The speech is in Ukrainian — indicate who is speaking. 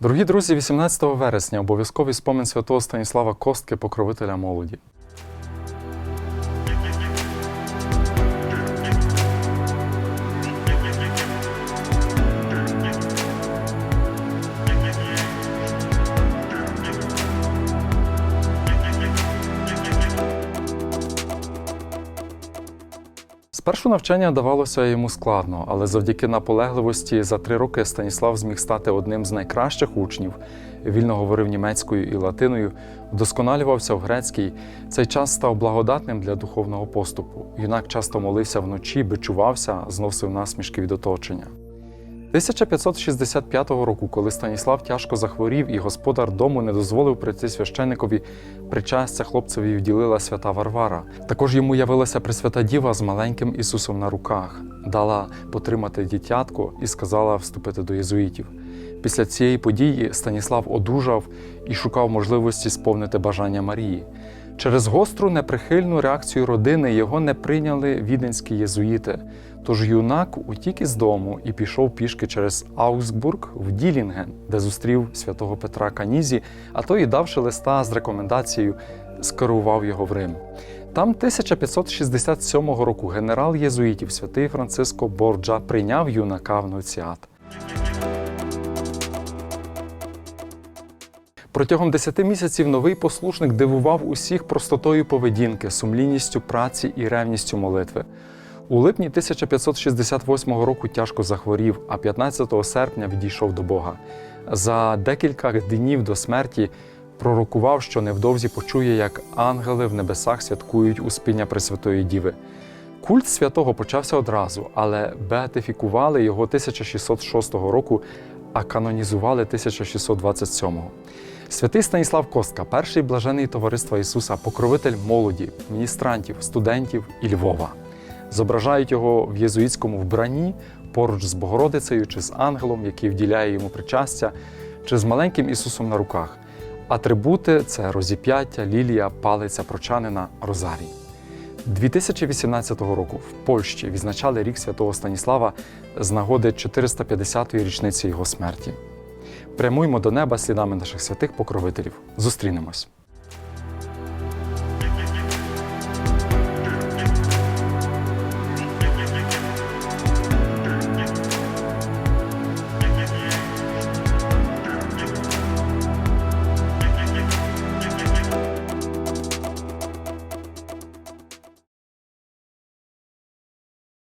Speaker 1: Дорогі друзі, 18 вересня обов'язковий спомин святого Станіслава Костки, покровителя молоді. Спершу навчання давалося йому складно, але завдяки наполегливості за три роки Станіслав зміг стати одним з найкращих учнів. Вільно говорив німецькою і латиною, вдосконалювався в грецькій. Цей час став благодатним для духовного поступу. Юнак часто молився вночі, бичувався, зносив насмішки від оточення. 1565 року, коли Станіслав тяжко захворів і господар дому не дозволив прийти священникові, причастя хлопцеві вділила свята Варвара. Також йому явилася Пресвята Діва з маленьким Ісусом на руках, дала потримати дитятко і сказала вступити до єзуїтів. Після цієї події Станіслав одужав і шукав можливості сповнити бажання Марії. Через гостру неприхильну реакцію родини його не прийняли віденські єзуїти. Тож юнак утік із дому і пішов пішки через Аусбург в Ділінген, де зустрів святого Петра Канізі, а той, давши листа з рекомендацією, скерував його в Рим. Там 1567 року генерал єзуїтів святий Франциско Борджа прийняв юнака в нуціат. Протягом 10 місяців новий послушник дивував усіх простотою поведінки, сумлінністю праці і ревністю молитви. У липні 1568 року тяжко захворів, а 15 серпня відійшов до Бога. За декілька днів до смерті пророкував, що невдовзі почує, як ангели в небесах святкують успіння Пресвятої Діви. Культ святого почався одразу, але беатифікували його 1606 року, а канонізували 1627. Святий Станіслав Костка, перший блажений товариства Ісуса, покровитель молоді, міністрантів, студентів і Львова. Зображають його в єзуїтському вбранні поруч з Богородицею чи з ангелом, який вділяє йому причастя, чи з маленьким Ісусом на руках. Атрибути це розіп'яття, лілія, палиця прочанина, розарій. 2018 року в Польщі відзначали рік святого Станіслава з нагоди 450-ї річниці його смерті. Прямуємо до неба слідами наших святих покровителів. Зустрінемось!